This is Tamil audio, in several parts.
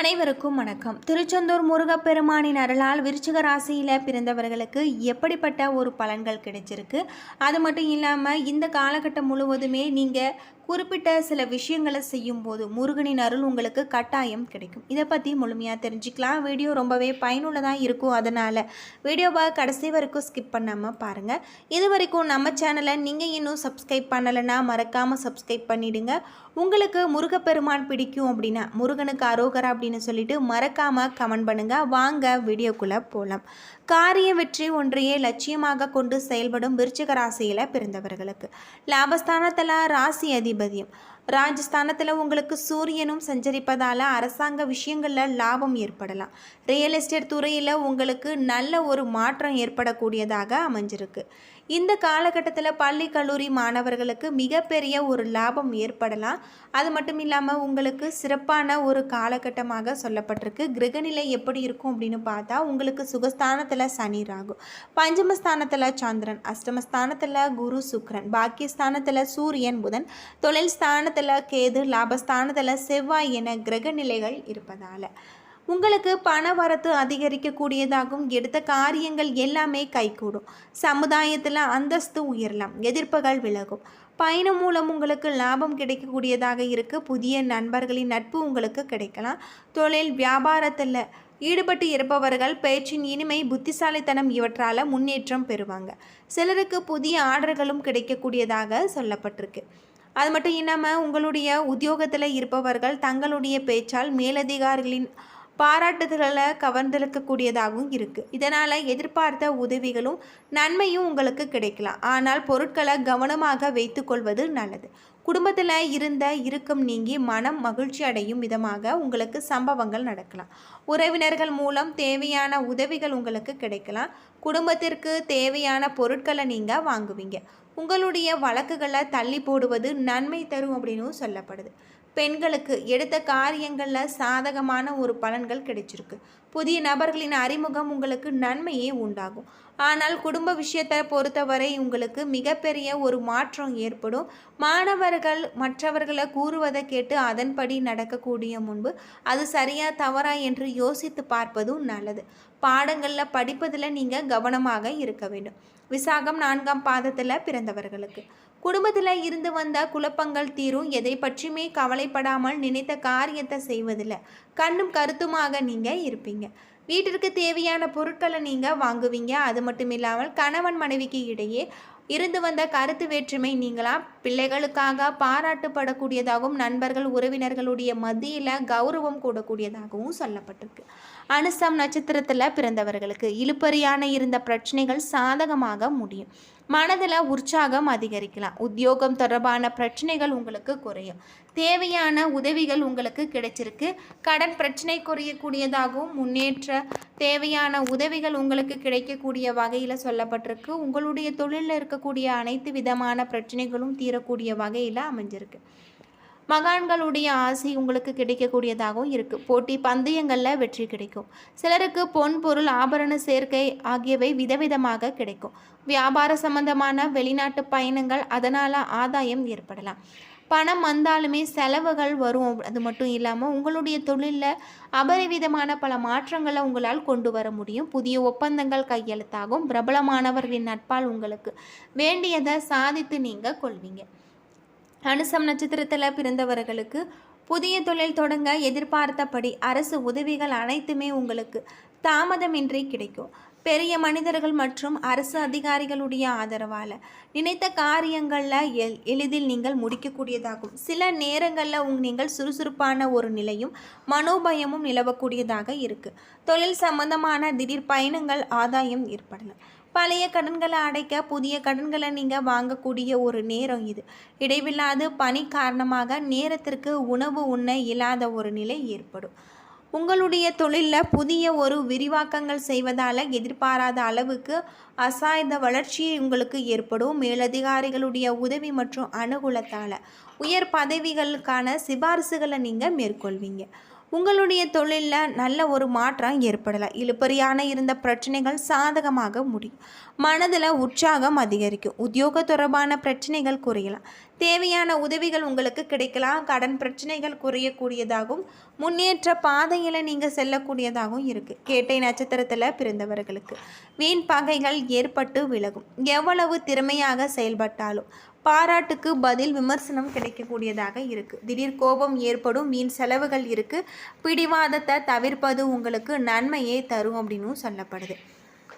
அனைவருக்கும் வணக்கம். திருச்செந்தூர் முருகப்பெருமானின் அருளால் விருச்சிக ராசியில் பிறந்தவர்களுக்கு எப்படிப்பட்ட ஒரு பலன்கள் கிடைச்சிருக்கு? அது மட்டும் இல்லாமல் இந்த காலகட்டம் முழுவதுமே நீங்கள் குறிப்பிட்ட சில விஷயங்களை செய்யும்போது முருகனின் அருள் உங்களுக்கு கட்டாயம் கிடைக்கும். இதை பற்றி முழுமையாக தெரிஞ்சுக்கலாம். வீடியோ ரொம்பவே பயனுள்ளதாக இருக்கும். அதனால் வீடியோவை கடைசி வரைக்கும் ஸ்கிப் பண்ணாமல் பாருங்கள் இது வரைக்கும் நம்ம சேனலை நீங்கள் இன்னும் சப்ஸ்கிரைப் பண்ணலைன்னா மறக்காமல் சப்ஸ்கிரைப் பண்ணிடுங்க. உங்களுக்கு முருகப்பெருமான் பிடிக்கும் அப்படின்னா முருகனுக்கு அரோகரா அப்படின்னு சொல்லிட்டு மறக்காமல் கமெண்ட் பண்ணுங்கள் வாங்க வீடியோக்குள்ளே போகலாம் காரிய வெற்றி ஒன்றையே லட்சியமாக கொண்டு செயல்படும் விருச்சிக ராசியில் பிறந்தவர்களுக்கு. லாபஸ்தானத்தில் ராசி அதிபதியும் ராஜஸ்தானத்தில் உங்களுக்கு சூரியனும் சஞ்சரிப்பதால் அரசாங்க விஷயங்களில் லாபம் ஏற்படலாம். ரியல் எஸ்டேட் துறையில் உங்களுக்கு நல்ல ஒரு மாற்றம் ஏற்படக்கூடியதாக அமைஞ்சிருக்கு. இந்த காலகட்டத்தில் பள்ளி கல்லூரி மாணவர்களுக்கு மிகப்பெரிய ஒரு லாபம் ஏற்படலாம். அது மட்டும் இல்லாமல் உங்களுக்கு சிறப்பான ஒரு காலகட்டமாக சொல்லப்பட்டிருக்கு. கிரகநிலை எப்படி இருக்கும் அப்படின்னு பார்த்தா உங்களுக்கு சுகஸ்தானத்தில் சனி ராகு பஞ்சமஸ்தானத்தில் சந்திரன் அஷ்டமஸ்தானத்தில் குரு சுக்ரன் பாக்கியஸ்தானத்தில் சூரியன் புதன் தொழில் ஸ்தானத்தில் கேது லாபஸ்தானத்தில் செவ்வாய் என கிரக நிலைகள் இருப்பதால். உங்களுக்கு பண வரத்து அதிகரிக்கக்கூடியதாகவும் எடுத்த காரியங்கள் எல்லாமே கைகூடும். சமுதாயத்தில் அந்தஸ்து உயரலாம். எதிர்ப்புகள் விலகும். பயணம் மூலம் உங்களுக்கு லாபம் கிடைக்கக்கூடியதாக இருக்குது புதிய நண்பர்களின் நட்பு உங்களுக்கு கிடைக்கலாம். தொழில் வியாபாரத்தில் ஈடுபட்டு இருப்பவர்கள் பேச்சின் இனிமை புத்திசாலித்தனம் இவற்றால் முன்னேற்றம் பெறுவாங்க. சிலருக்கு புதிய ஆர்டர்களும் கிடைக்கக்கூடியதாக சொல்லப்பட்டிருக்கு. அது மட்டும் இல்லாமல் உங்களுடைய உத்தியோகத்தில் இருப்பவர்கள் தங்களுடைய பேச்சால் மேலதிகாரிகளின் பாராட்டுதல்களை கவர்ந்தெழுக்கக்கூடியதாகவும் இருக்குது இதனால் எதிர்பார்த்த உதவிகளும் நன்மையும் உங்களுக்கு கிடைக்கலாம். ஆனால் பொருட்களை கவனமாக வைத்துக்கொள்வது நல்லது. குடும்பத்தில் இருந்த இறுக்கம் நீங்கி மனம் மகிழ்ச்சி அடையும் விதமாக உங்களுக்கு சம்பவங்கள் நடக்கலாம். உறவினர்கள் மூலம் தேவையான உதவிகள் உங்களுக்கு கிடைக்கலாம். குடும்பத்திற்கு தேவையான பொருட்களை நீங்கள் வாங்குவீங்க. உங்களுடைய வழக்குகளை தள்ளி போடுவது நன்மை தரும் அப்படின்னு சொல்லப்படுது. பெண்களுக்கு எடுத்த காரியங்களில் சாதகமான ஒரு பலன்கள் கிடைச்சிருக்கு. புதிய நபர்களின் அறிமுகம் உங்களுக்கு நன்மையே உண்டாகும். ஆனால் குடும்ப விஷயத்தை பொறுத்தவரை உங்களுக்கு மிகப்பெரிய ஒரு மாற்றம் ஏற்படும். மாணவர்கள் மற்றவர்களை கூறுவதை கேட்டு அதன்படி நடக்கக்கூடிய முன்பு அது சரியா தவறா என்று யோசித்து பார்ப்பதும் நல்லது. பாடங்களில் படிப்பதில் நீங்கள் கவனமாக இருக்க வேண்டும். விசாகம் நான்காம் பாதத்தில் பிறந்தவர்களுக்கு. குடும்பத்தில் இருந்து வந்த குழப்பங்கள் தீரும். எதை பற்றியுமே கவலைப்படாமல் நினைத்த காரியத்தை செய்வதில்லை. கண்ணும் கருத்துமாக நீங்கள் இருப்பீங்க. வீட்டிற்கு தேவையான பொருட்களை நீங்கள் வாங்குவீங்க. அது மட்டும் இல்லாமல் கணவன் மனைவிக்கு இடையே இருந்து வந்த கருத்து வேற்றுமை நீங்களாம் பிள்ளைகளுக்காக பாராட்டுப்படக்கூடியதாகவும் நண்பர்கள் உறவினர்களுடைய மத்தியில் கௌரவம் கூடக்கூடியதாகவும் சொல்லப்பட்டிருக்கு. அனுசம் நட்சத்திரத்தில் பிறந்தவர்களுக்கு இழுப்பறியான இருந்த பிரச்சனைகள் சாதகமாக முடியும். மனதில் உற்சாகம் அதிகரிக்கலாம். உத்தியோகம் தொடர்பான பிரச்சனைகள் உங்களுக்கு குறையும். தேவையான உதவிகள் உங்களுக்கு கிடைச்சிருக்கு. கடன் பிரச்சனை குறையக்கூடியதாகவும் முன்னேற்ற தேவையான உதவிகள் உங்களுக்கு கிடைக்கக்கூடிய வகையில் சொல்லப்பட்டிருக்கு. உங்களுடைய தொழிலில் இருக்கக்கூடிய அனைத்து விதமான பிரச்சனைகளும் தீரக்கூடிய வகையில் அமைஞ்சிருக்கு. மகான்களுடைய ஆசை உங்களுக்கு கிடைக்கக்கூடியதாகவும் இருக்குது போட்டி பந்தயங்களில் வெற்றி கிடைக்கும். சிலருக்கு பொன் பொருள் ஆபரண சேர்க்கை ஆகியவை விதவிதமாக கிடைக்கும். வியாபார சம்பந்தமான வெளிநாட்டு பயணங்கள் அதனால் ஆதாயம் ஏற்படலாம். பணம் வந்தாலுமே செலவுகள் வரும். அது மட்டும் இல்லாமல் உங்களுடைய தொழிலில் அபரிவிதமான பல மாற்றங்களை உங்களால் கொண்டு வர முடியும். புதிய ஒப்பந்தங்கள் கையெழுத்தாகும். பிரபலமானவர்களின் நட்பால் உங்களுக்கு வேண்டியதை சாதித்து நீங்கள் கொள்வீங்க. அனுசம் நட்சத்திரத்தில் பிறந்தவர்களுக்கு புதிய தொழில் தொடங்க எதிர்பார்த்தபடி அரசு உதவிகள் அனைத்துமே உங்களுக்கு தாமதமின்றி கிடைக்கும். பெரிய மனிதர்கள் மற்றும் அரசு அதிகாரிகளுடைய ஆதரவால் நினைத்த காரியங்களில் எல் எளிதில் நீங்கள் முடிக்கக்கூடியதாகும். சில நேரங்களில் உங் நீங்கள் சுறுசுறுப்பான ஒரு நிலையும் மனோபயமும் நிலவக்கூடியதாக இருக்குது தொழில் சம்பந்தமான திடீர் பயணங்கள் ஆதாயம் ஏற்படலாம். பழைய கடன்களை அடைக்க புதிய கடன்களை நீங்கள் வாங்கக்கூடிய ஒரு நேரம் இது. இடைவில்லாது பணி காரணமாக நேரத்திற்கு உணவு உண்ண இல்லாத ஒரு நிலை ஏற்படும். உங்களுடைய தொழிலில் புதிய ஒரு விரிவாக்கங்கள் செய்வதால் எதிர்பாராத அளவுக்கு அசாய்ந்த வளர்ச்சி உங்களுக்கு ஏற்படும். மேலதிகாரிகளுடைய உதவி மற்றும் அனுகூலத்தால் உயர் பதவிகளுக்கான சிபாரிசுகளை நீங்கள் மேற்கொள்வீங்க. உங்களுடைய தொழிலில் நல்ல ஒரு மாற்றம் ஏற்படலாம் இழுப்பறியான இருந்த பிரச்சனைகள் சாதகமாக முடியும் மனதில் உற்சாகம் அதிகரிக்கும். உத்தியோக தொடர்பான பிரச்சனைகள் குறையலாம். தேவையான உதவிகள் உங்களுக்கு கிடைக்கலாம். கடன் பிரச்சனைகள் குறையக்கூடியதாகவும் முன்னேற்ற பாதையில் நீங்கள் செல்லக்கூடியதாகவும் இருக்குது கேட்டை நட்சத்திரத்தில் பிறந்தவர்களுக்கு வீண் பகைகள் ஏற்பட்டு விலகும். எவ்வளவு திறமையாக செயல்பட்டாலும் பாராட்டுக்கு பதில் விமர்சனம் கிடைக்கக்கூடியதாக இருக்குது திடீர் கோபம் ஏற்படும் வீண் செலவுகள் இருக்குது பிடிவாதத்தை தவிர்ப்பது உங்களுக்கு நன்மையே தரும் அப்படின்னும் சொல்லப்படுது.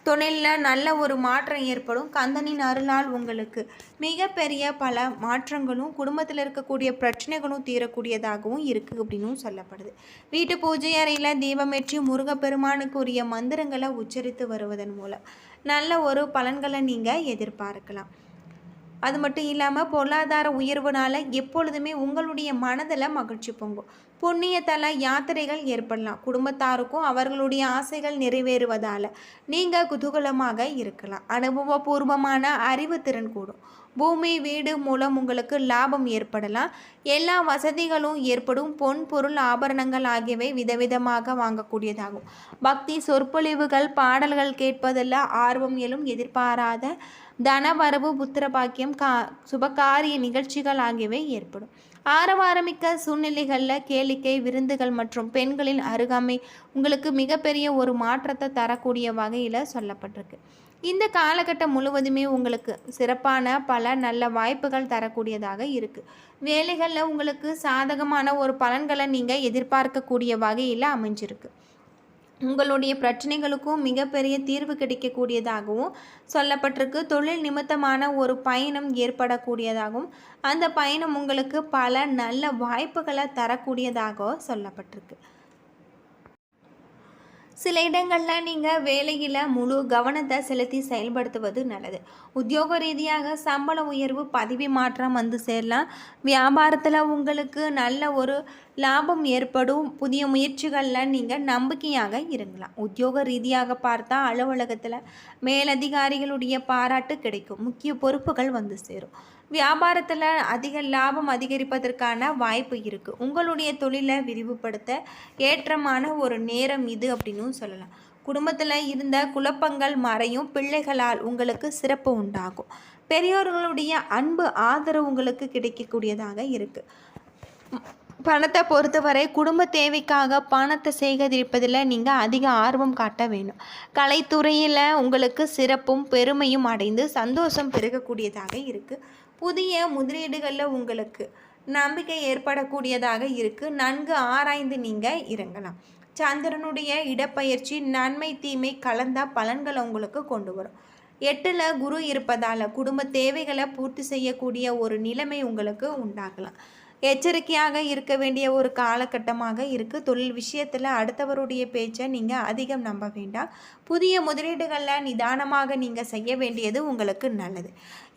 தொழிலில் நல்ல ஒரு மாற்றம் ஏற்படும். கந்தனின் அருளால் உங்களுக்கு மிகப்பெரிய பல மாற்றங்களும் குடும்பத்தில் இருக்கக்கூடிய பிரச்சனைகளும் தீரக்கூடியதாகவும் இருக்குது அப்படின்னும் சொல்லப்படுது. வீட்டு பூஜை அறையில் தீபமேற்றி முருகப்பெருமானுக்கு உரிய மந்திரங்களை உச்சரித்து வருவதன் மூலம் நல்ல ஒரு பலன்களை நீங்கள் எதிர்பார்க்கலாம். அது மட்டும் இல்லாமல் பொருளாதார உயர்வுனால் எப்பொழுதுமே உங்களுடைய மனதில் மகிழ்ச்சி பொங்கும். புண்ணியத்தல யாத்திரைகள் ஏற்படலாம். குடும்பத்தாருக்கும் அவர்களுடைய ஆசைகள் நிறைவேறுவதால் நீங்கள் குதூகலமாக இருக்கலாம். அனுபவபூர்வமான அறிவு திறன் கூடும். பூமி வீடு மூலம் உங்களுக்கு லாபம் ஏற்படலாம். எல்லா வசதிகளும் ஏற்படும். பொன் பொருள் ஆபரணங்கள் ஆகியவை விதவிதமாக வாங்கக்கூடியதாகும். பக்தி சொற்பொழிவுகள் பாடல்கள் கேட்பதல்ல ஆர்வம் எழும் எதிர்பாராத தனவரவு புத்திர பாக்கியம் கா சுபகாரிய நிகழ்ச்சிகள் ஆகியவை ஏற்படும். ஆரவாரமிக்க சூழ்நிலைகளில் கேளிக்கை விருந்துகள் மற்றும் பெண்களின் அருகாமை உங்களுக்கு மிகப்பெரிய ஒரு மாற்றத்தை தரக்கூடிய வகையில் சொல்லப்பட்டிருக்கு. இந்த காலகட்டம் முழுவதுமே உங்களுக்கு சிறப்பான பல நல்ல வாய்ப்புகள் தரக்கூடியதாக இருக்குது வேலைகளில் உங்களுக்கு சாதகமான ஒரு பலன்களை நீங்கள் எதிர்பார்க்கக்கூடிய வகையில் அமைஞ்சிருக்கு. உங்களுடைய பிரச்சனைகளுக்கும் மிகப்பெரிய தீர்வு கிடைக்கக்கூடியதாகவும் சொல்லப்பட்டிருக்கு. தொழில் நிமித்தமான ஒரு பயணம் ஏற்படக்கூடியதாகவும் அந்த பயணம் உங்களுக்கு பல நல்ல வாய்ப்புகளை தரக்கூடியதாகவும் சொல்லப்பட்டிருக்கு. சில இடங்களில் நீங்கள் வேலையில் முழு கவனத்தை செலுத்தி செயல்படுத்துவது நல்லது. உத்தியோக ரீதியாக சம்பள உயர்வு பதவி மாற்றம் வந்து சேரலாம். வியாபாரத்தில் உங்களுக்கு நல்ல ஒரு லாபம் ஏற்படும். புதிய முயற்சிகளில் நீங்கள் நம்பிக்கையாக இருங்கலாம். உத்தியோக ரீதியாக பார்த்தா அலுவலகத்தில் மேலதிகாரிகளுடைய பாராட்டு கிடைக்கும். முக்கிய பொறுப்புகள் வந்து சேரும். வியாபாரத்தில் அதிக லாபம் அதிகரிப்பதற்கான வாய்ப்பு இருக்குது உங்களுடைய தொழிலை விரிவுபடுத்த ஏற்றமான ஒரு நேரம் இது அப்படின்னு சொல்லலாம். குடும்பத்தில் இருந்த குழப்பங்கள் மறையும் பிள்ளைகளால் உங்களுக்கு சிறப்பு உண்டாகும். பெரியோர்களுடைய அன்பு ஆதரவு உங்களுக்கு கிடைக்கக்கூடியதாக இருக்குது பணத்தை பொறுத்தவரை குடும்ப தேவைக்காக பணத்தை சேகரிப்பதில் நீங்கள் அதிக ஆர்வம் காட்ட வேணும் கலைத்துறையில் உங்களுக்கு சிறப்பும் பெருமையும் அடைந்து சந்தோஷம் பெருகக்கூடியதாக இருக்குது புதிய முதலீடுகளில் உங்களுக்கு நம்பிக்கை ஏற்படக்கூடியதாக இருக்குது நன்கு ஆராய்ந்து நீங்கள் இறங்கலாம். சந்திரனுடைய இடப்பயிற்சி நன்மை தீமை கலந்த பலன்களை உங்களுக்கு கொண்டு வரும். எட்டில் குரு இருப்பதால் குடும்ப தேவைகளை பூர்த்தி செய்யக்கூடிய ஒரு நிலைமை உங்களுக்கு உண்டாகலாம். எச்சரிக்கையாக இருக்க வேண்டிய ஒரு காலகட்டமாக இருக்குது தொழில் விஷயத்தில் அடுத்தவருடைய பேச்சை நீங்கள் அதிகம் நம்ப வேண்டாம். புதிய முதலீடுகளில் நிதானமாக நீங்கள் செய்ய வேண்டியது உங்களுக்கு நல்லது.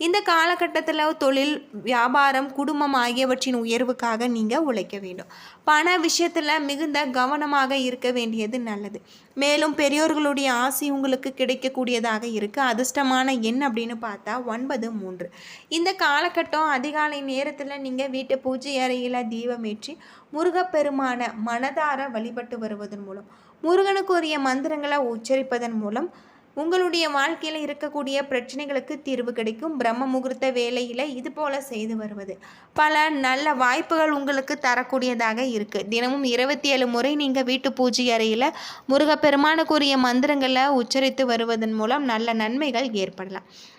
இந்த காலகட்டத்தில் தொழில் வியாபாரம் குடும்பம் ஆகியவற்றின் உயர்வுக்காக நீங்கள் உழைக்க வேண்டும். பண விஷயத்தில் மிகுந்த கவனமாக இருக்க வேண்டியது நல்லது. மேலும் பெரியோர்களுடைய ஆசை உங்களுக்கு கிடைக்கக்கூடியதாக இருக்குது அதிர்ஷ்டமான எண் அப்படின்னு பார்த்தா ஒன்பது மூன்று. இந்த காலகட்டம் அதிகாலை நேரத்தில் நீங்கள் வீட்டு பூஜை அறையில் தீபமேற்றி முருகப்பெருமான மனதார வழிபட்டு வருவதன் மூலம் முருகனுக்குரிய மந்திரங்களை உச்சரிப்பதன் மூலம் உங்களுடைய வாழ்க்கையில் இருக்கக்கூடிய பிரச்சனைகளுக்கு தீர்வு கிடைக்கும். பிரம்ம முகூர்த்த வேலையில் இது போல் செய்து வருவது. பல நல்ல வாய்ப்புகள் உங்களுக்கு தரக்கூடியதாக இருக்குது தினமும் இருபத்தி ஏழு முறை நீங்கள் வீட்டு பூஜை அறையில் முருகப்பெருமானுக்குரிய மந்திரங்களை உச்சரித்து வருவதன் மூலம் நல்ல நன்மைகள் ஏற்படலாம்.